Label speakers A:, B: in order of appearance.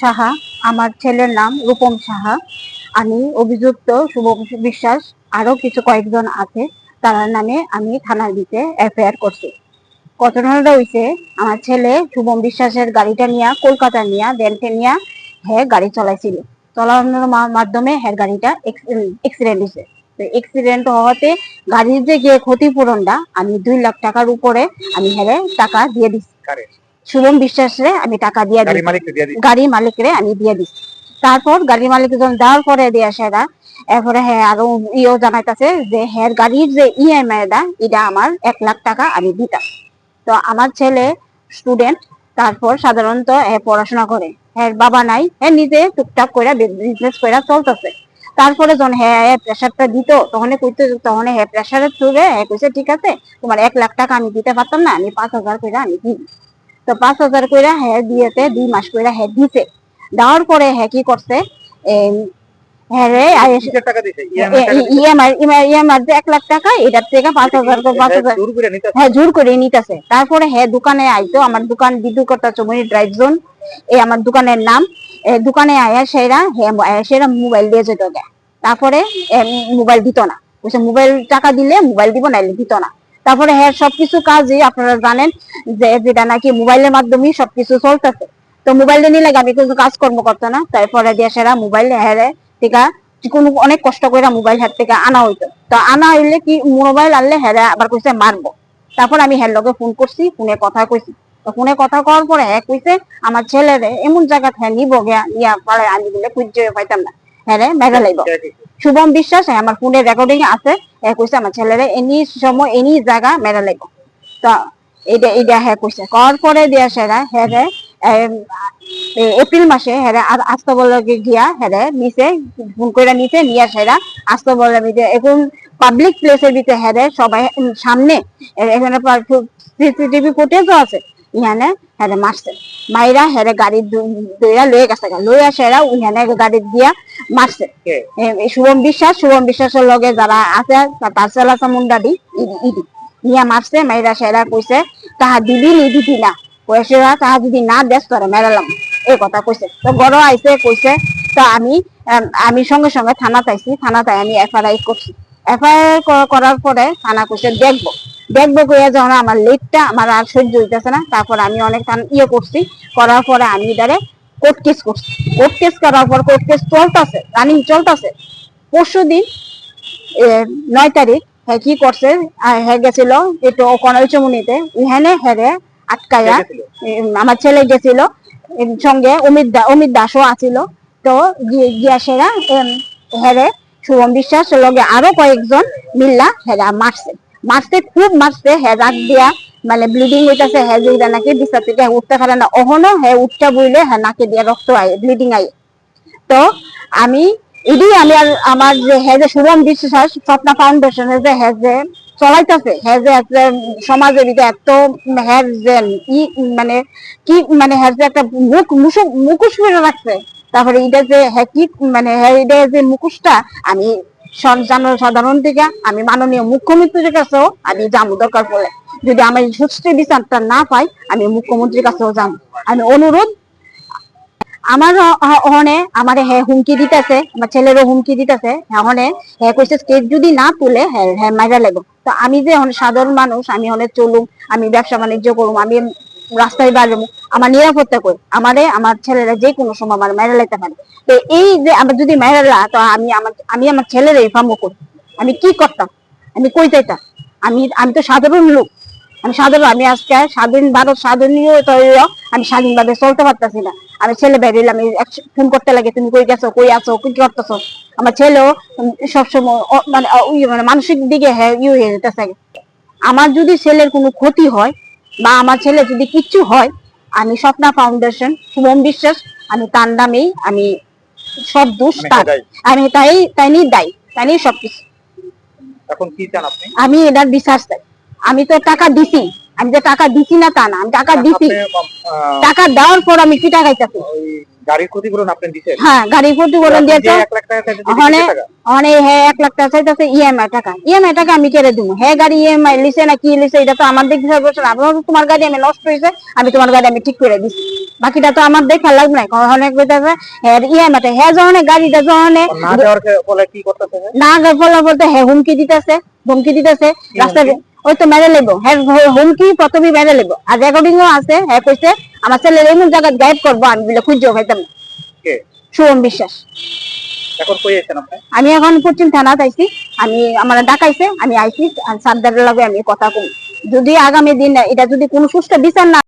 A: সাহা, আমার ছেলের নাম রূপম সাহা। আমি অভিযুক্ত শুভম বিশ্বাস, আরও কিছু কয়েকজন আছে, তার নামে আমি থানার দিতে এফআইআর করছি। ঘটনাটা হইছে আমার ছেলে শুভম বিশ্বাসের গাড়িটা নিয়ে, কলকাতা নিয়ে দেনকে নিয়ে হ্যাঁ গাড়ি চলাইছিল। চলানোর মাধ্যমে হ্যাঁ গাড়িটা এক্সিডেন্ট হয়েছে। এক্সিডেন্ট হওয়াতে গাড়ির যে ক্ষতিপূরণটা, আমি দুই লাখ টাকার উপরে আমি হ্যাঁ টাকা দিয়ে দিচ্ছি
B: কারে?
A: বিশ্বাস রে আমি টাকা দিয়ে
B: গাড়ি
A: দিচ্ছি
B: মালিককে দিয়ে দিচ্ছি
A: গাড়ি মালিকরে আমি দিয়ে দিচ্ছি তারপর গাড়ি মালিক যখন দেওয়ার পরে দিয়ে সেটা এরপরে হ্যাঁ আরও ইও জানাইতেছে যে হ্যাঁ গাড়ির যে ইএমআই টা এটা আমার এক লাখ টাকা আমি দিতাম। তো আমার ছেলে স্টুডেন্ট তারপর সাধারণত পড়াশোনা করে। হ্যাঁ বাবা নাই হ্যাঁ নিজে টুকটাক করে বিজনেস করে চলতেছে। তারপরে যখন হ্যাঁ প্রেশারটা দিত তখন কইতে তখন হ্যাঁ প্রেশারের থ্রুরে হ্যাঁ কইছে ঠিক আছে তোমার এক লাখ টাকা আমি দিতে পারতাম না আমি পাঁচ হাজার করে আমি দিই। তো পাঁচ হাজার করে হ্যাঁ দিয়েতে দুই মাস করে হ্যাঁ দিছে? দেওয়ার পরে হ্যাঁ কি করছে তারপরে হ্যাঁ দোকানে আইতো আমার দোকান বিদ্যুৎকর্তা চমনি ড্রাইভ জোন এই আমার দোকানের নাম দোকানে আয়া সেরা হ্যাঁ আয়া সেরা মোবাইল দিয়ে যেত। তারপরে মোবাইল দিত না। মোবাইল টাকা দিলে মোবাইল দিব নাইলে দিত না। তারপরে হ্যাঁ সবকিছু কাজই আপনারা জানেন যে যেটা নাকি মোবাইলের মাধ্যমে সবকিছু চলতেছে। তো মোবাইল নিলে আমি কিছু কাজকর্ম করতো না তারপরে দিয়ে সেরা মোবাইল হ্যাঁ টিকা কোনো অনেক কষ্ট করে মোবাইল হাত থেকে আনা হইতো। তো আনা হইলে কি মোবাইল আনলে হ্যাঁ আবার কইছে মারবো। তারপর আমি হ্যার লগে ফোন করছি ফোনে কথা কইছি। তো ফোনে কথা কওয়ার পরে হ্যাঁ কইছে আমার ছেলেরে এমন জায়গা হ্যাঁ নিব গিয়া নিয়া পারে আমি বলে খুঁজে পাইতাম না। হ্যাঁ রে লাইব শুভম বিশ্বাস হ্যাঁ আমার ফোনে রেকর্ডিং আছে। হ্যাঁ কইছে ছেলেরে এনি সময় এনি জায়গা মেরা লাইব তো এটা এটা হ্যাঁ কইছে করার পরে দিয়া সেরা হ্যাঁ এপ্রিল মাসে হ্যাঁ আস্ত বলকে গিয়া হ্যাঁ নিচে ফোন করে নিচে নিয়ে সেরা আস্ত বলে এখন পাবলিক প্লেসের ভিতরে হ্যাঁ সবাই সামনে এখানে সিসিটিভি ফুটেজও আছে ইহানে হ্যাঁ রে, মারছে মাইরা হ্যাঁ রে, গাড়ি দইরা লয়ে গেছে গা। লইয়া সেরা ইহানে গাড়ি দিয়া মারছে শুভম বিশ্বাস শুভম বিশ্বাসের লগে যারা আছে তার সেলা মুন্ডাদি ইদি নিয়া মারছে মাইরা সেরা কইছে তাহা দিবি নি দিবি না? কইছে তাহা যদি না দেশ তোরে মেরালাম এই কথা কইছে তো গড় আইছে কইছে তো আমি আম, সঙ্গে সঙ্গে থানা চাইছি থানাতে আমি এফআইআর করছি এফআইআর করার পরে থানা কইছে দেখব। দেখব কইয়া যখন আমার লেটটা আমার আর সহ্য হইতেছে না তারপর আমি অনেক থান- ইয়ে করছি করার পরে আমি এটারে কোর্ট কেস করছি। কোর্ট কেস করার পর কোর্ট কেস চলতেছে রানিং চলতেছে। পরশু দিন নয় তারিখ হ্যাঁ কি করছে হ্যাঁ গেছিল একটু কনাল চমুনিতে ইহানে হেরে আটকায়া? এম, আমার ছেলে গেছিল সঙ্গে অমিত দা অমিত দাসও আছিল। তো গিয়ে- গিয়া সেরা হেরে শুভম বিশ্বাস লগে আরও কয়েকজন মিল্লা হেরা মারছে। মারছে খুব মারছে হে রাত দিয়া মানে ব্লিডিং হইতাছে হে যেটা নাকি বিছনা থেকে উঠতে পারে না অহনো হে উঠতে বইলে হে নাকে দিয়ে রক্ত আয় ব্লিডিং আয় তো আমি এডি আমি আর আমার যে হে যে শুভম বিশ্বাস স্বপ্না ফাউন্ডেশনের যে হে যে চলাইতেছে হে যে সমাজের ভিতরে এত যে ই মানে কি মানে যে একটা মুখ মুসুক মুখোশ মেরে রাখছে। তারপরে এটা যে হ্যাঁ কি মানে হ্যাঁ এটা যে মুখোশটা, আমি সাধারণ থেকে আমি মাননীয় মুখ্যমন্ত্রীর কাছেও আমি যাব দরকার পড়লে। যদি আমি সুস্থ বিচারটা না পাই, আমি মুখ্যমন্ত্রীর কাছেও যাব আমি অনুরোধ, আমার ওখানে আমার হ্যাঁ হুমকি দিতেছে, আমার ছেলেরও হুমকি দিতেছে ওখানে হ্যাঁ কইছে কেস যদি না তুলে হ্যাঁ হ্যাঁ মাইরা লাগবো। তো আমি যে সাধারণ মানুষ, আমি হলে চলুম, আমি ব্যবসা বাণিজ্য করুম, আমি রাস্তায় বাড়বো আমার নিরাপত্তা করি আমারে, আমার ছেলেরা যে কোনো সময় আমার মাইরা লাইতে পারে। তো এই যে আমার যদি মাইরা লা, তো আমি আমার আমি আমার ছেলের এই ফার্ম করি আমি কি করতাম? আমি কই যাইতাম? আমি আমি তো সাধারণ লোক। আমি সাধারণ, আমি আজকে স্বাধীন ভারত স্বাধীনীয় তৈরিও আমি স্বাধীনভাবে চলতে পারতেছি না। আমি ছেলে বেরিয়ে আমি ফোন করতে লাগে, তুমি কই গেছো? কই আছো? কি করতেছো? আমার ছেলেও সবসময় মানে মানে মানসিক দিকে হ্যাঁ ইয়ে হয়ে যেতেছে। আমার যদি ছেলের কোনো ক্ষতি হয় বা আমার ছেলে যদি কিচ্ছু হয় আমি স্বপ্না ফাউন্ডেশন শুভম বিশ্বাস আমি তার নামেই আমি সব দোষ তার। আমি তাই তাই নিয়ে দায়ী তাই নিয়ে সবকিছু।
B: এখন কি চান আপনি?
A: আমি এটার বিশ্বাস চাই। আমি তো টাকা দিছি আমি যে টাকা দিছি না তা না আমি টাকা দিছি। টাকা দেওয়ার পর আমি পিঠা খাইতেছি?
B: ওই গাড়ির ক্ষতিপূরণ আপনি দিচ্ছেন
A: হ্যাঁ গাড়ির ক্ষতিপূরণ দিয়েছে।
B: এক লাখ টাকা
A: ওখানে? অনেক হ্যাঁ এক লাখ টাকা চাইতেছে ইএমআই টাকা। ইএমআই টাকা আমি কেড়ে দিব হ্যাঁ গাড়ি ইএমআই লিছে না কি লিছে এটা তো আমার হবে। আপনার তোমার গাড়ি আমি নষ্ট হয়েছে আমি তোমার গাড়ি আমি ঠিক করে দিছি। বাকিটা তো আমার দেখা লাগবে না অনেক কইতাছে হ্যাঁ ইএমআই টা হ্যাঁ যখন গাড়িটা যখন
B: না দেওয়ার ফলে কি করতেছে?
A: না ফলা বলতে হ্যাঁ হুমকি দিতেছে হুমকি দিতেছে রাস্তায় ওই তো মেরে লেবো। হ্যাঁ হুমকি প্রথমে মেরে লেবো। আর রেকর্ডিং ও আছে হ্যাঁ কইছে আমার এমন জায়গা গাইড করব আমি বলে খুঁজে খাইতাম না। শুভম বিশ্বাস।
B: এখন কই আছেন আপনি?
A: আমি এখন পশ্চিম থানা আইছি। আমি আমার ডাকাইছে আমি আইছি লগে আমি কথা কম যদি আগামী দিন এটা যদি কোনো সুস্থ বিচার না